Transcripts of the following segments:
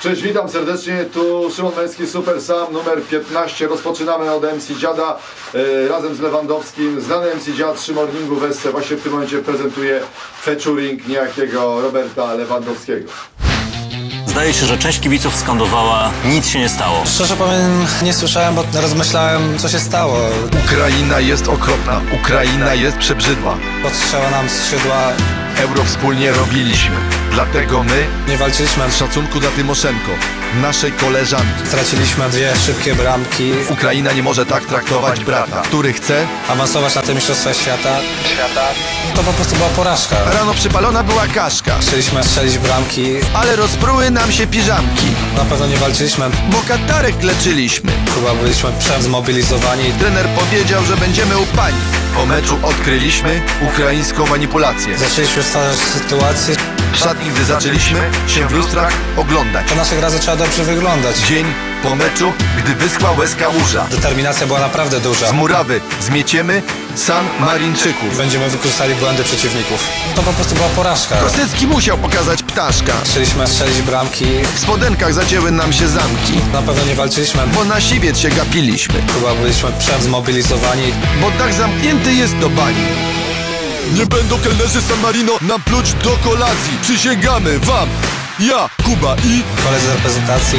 Cześć, witam serdecznie, tu Szymon Męski, Super Sam, numer 15. Rozpoczynamy od MC Dziada e, razem z Lewandowskim. Znany MC Dziad trzy morningu Wesse właśnie w tym momencie prezentuje featuring niejakiego Roberta Lewandowskiego. Zdaje się, że część kibiców skandowała nic się nie stało. Szczerze powiem, nie słyszałem, bo rozmyślałem, co się stało. Ukraina jest okropna, Ukraina jest przebrzydła. Podstrzała nam skrzydła, Euro wspólnie robiliśmy. Dlatego my, nie walczyliśmy, z szacunku dla Tymoszenko, naszej koleżanki, straciliśmy dwie szybkie bramki, Ukraina nie może tak traktować brata, który chce. awansować na te Mistrzostwa Świata. Świata. To po prostu była porażka. Rano przypalona była kaszka, Chcieliśmy strzelić bramki, ale rozpruły nam się piżamki, na pewno nie walczyliśmy, bo katarek leczyliśmy. chyba byliśmy przezmobilizowani. Trener powiedział, że będziemy upani. Po meczu odkryliśmy ukraińską manipulację. Zaczęliśmy stwarzać sytuację, W szatni, gdy zaczęliśmy się w lustrach oglądać. po naszych razy trzeba dobrze wyglądać. Dzień po meczu, gdy wyschła łezka łóża. Determinacja była naprawdę duża. Z murawy zmieciemy San Marińczyków. Będziemy wykorzystali błędy przeciwników. To po prostu była porażka. Kosycki musiał pokazać ptaszka. Chcieliśmy strzelić bramki, W spodenkach zacięły nam się zamki, na pewno nie walczyliśmy, bo na siwiec się gapiliśmy. chyba byliśmy przezmobilizowani. Bo dach zamknięty jest do bani. Nie będą kelnerzy San Marino nam pluć do kolacji. Przysięgamy wam, ja, Kuba i... Koledzy z reprezentacji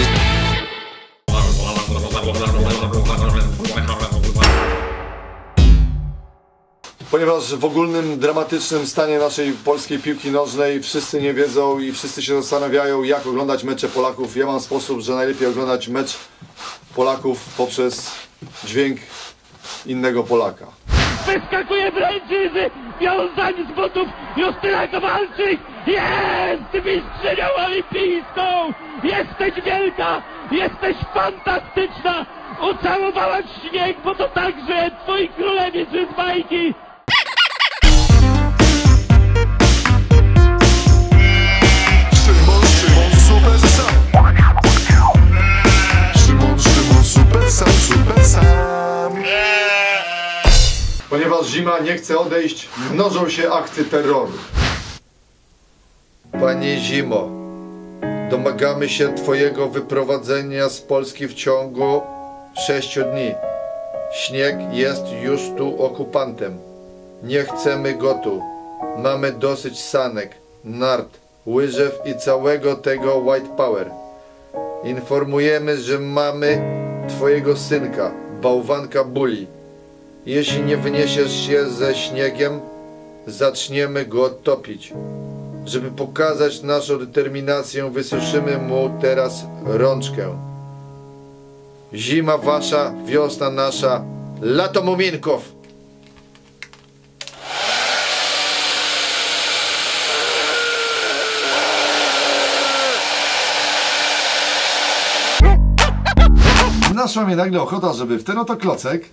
Ponieważ w ogólnym dramatycznym stanie naszej polskiej piłki nożnej wszyscy nie wiedzą i wszyscy się zastanawiają, jak oglądać mecze Polaków. Ja mam sposób, że najlepiej oglądać mecz Polaków poprzez dźwięk innego Polaka. Wyskakuje Brańczyzy! Wiązani z butów! Justyna Kowalczyk! Jest mistrzynią olimpijską! Jesteś wielka! Jesteś fantastyczna! Ucałowałaś śnieg, bo to także twoi królewie z bajki! Ponieważ zima nie chce odejść, mnożą się akty terroru. Panie Zimo, domagamy się Twojego wyprowadzenia z Polski w ciągu sześciu dni. Śnieg jest już tu okupantem. Nie chcemy go tu. Mamy dosyć sanek, nart, łyżew i całego tego white power. Informujemy, że mamy Twojego synka, bałwanka Bully. Jeśli nie wyniesiesz się ze śniegiem, zaczniemy go topić. Żeby pokazać naszą determinację, wysuszymy mu teraz rączkę. Zima wasza, wiosna nasza, lato muminków! Naszła mnie nagle ochota, żeby w ten oto klocek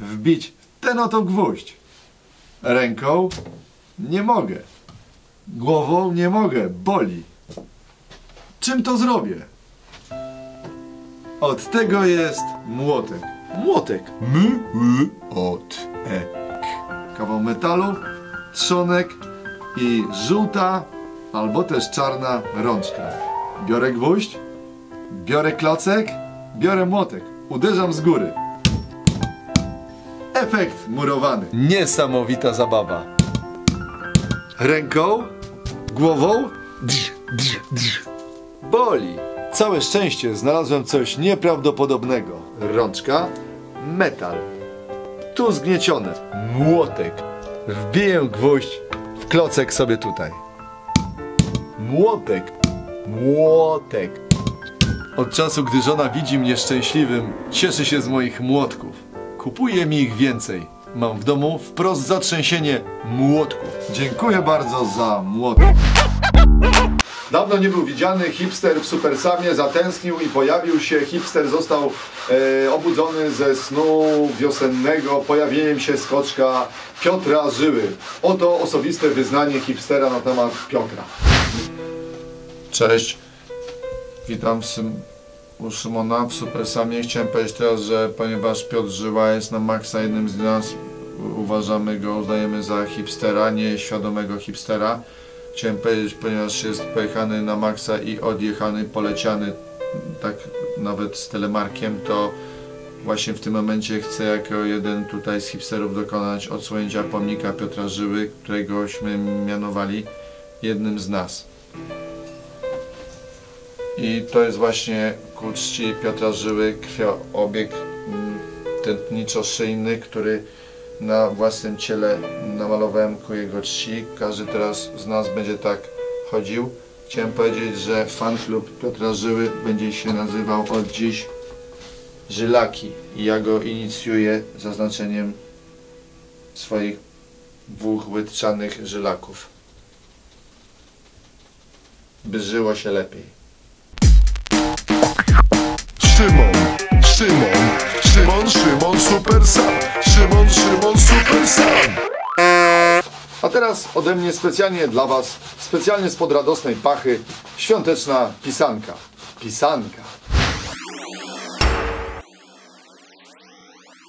wbić ten oto gwóźdź. Ręką nie mogę. Głową nie mogę, boli. Czym to zrobię? Od tego jest młotek. Młotek. M, y, ot, e, k. Kawał metalu, trzonek i żółta albo też czarna rączka. Biorę gwóźdź, biorę klocek, biorę młotek. Uderzam z góry. Efekt murowany. Niesamowita zabawa. Ręką, głową, drz, drz, drz. boli. Całe szczęście znalazłem coś nieprawdopodobnego. Rączka, metal. Tu zgniecione. Młotek. Wbiję gwóźdź w klocek sobie tutaj. Młotek. Młotek. Od czasu, gdy żona widzi mnie szczęśliwym, cieszy się z moich młotków. Kupuje mi ich więcej. Mam w domu wprost zatrzęsienie młotków. Dziękuję bardzo za młotek. Dawno nie był widziany hipster w Supersamie, zatęsknił i pojawił się. Hipster został e, obudzony ze snu wiosennego pojawieniem się skoczka Piotra Żyły. Oto osobiste wyznanie hipstera na temat Piotra. Cześć. Witam Sym- u Szymona w Supersamie. Chciałem powiedzieć teraz, że ponieważ Piotr Żyła jest na maksa jednym z nas, uważamy go, uznajemy za hipstera, nie świadomego hipstera. chciałem powiedzieć, ponieważ jest pojechany na maksa i odjechany, poleciany tak nawet z telemarkiem, to właśnie w tym momencie chcę jako jeden tutaj z hipsterów dokonać odsłonięcia pomnika Piotra Żyły, któregośmy mianowali jednym z nas. I to jest właśnie ku czci Piotra Żyły krwioobieg mm, tętniczo-szyjny, który na własnym ciele namalowałem ku jego czci. Każdy teraz z nas będzie tak chodził. Chciałem powiedzieć, że fan klub Piotra Żyły będzie się nazywał od dziś Żylaki i ja go inicjuję zaznaczeniem swoich dwóch łydczanych żylaków. By żyło się lepiej. Szymon, Szymon, Szymon, super sam Szymon, Szymon, super sam A teraz ode mnie specjalnie dla Was, specjalnie spod radosnej pachy, świąteczna pisanka. Pisanka.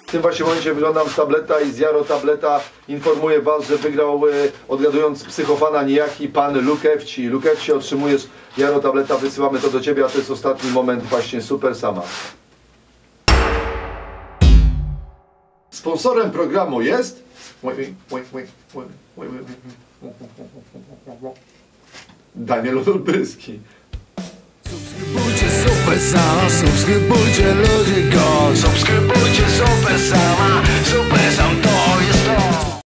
W tym właśnie momencie wyglądam z tableta i z Jaro tableta informuję Was, że wygrał e, odgadując psychofana niejaki pan Lukewci. Lukewci otrzymujesz Jaro tableta, wysyłamy to do Ciebie, a to jest ostatni moment właśnie super sama. Sponsorem programu jest... Daniel Olbryski. Subskrybujcie Super Sama, subskrybujcie ludzie go Subskrybujcie Super Sama, Super Sam to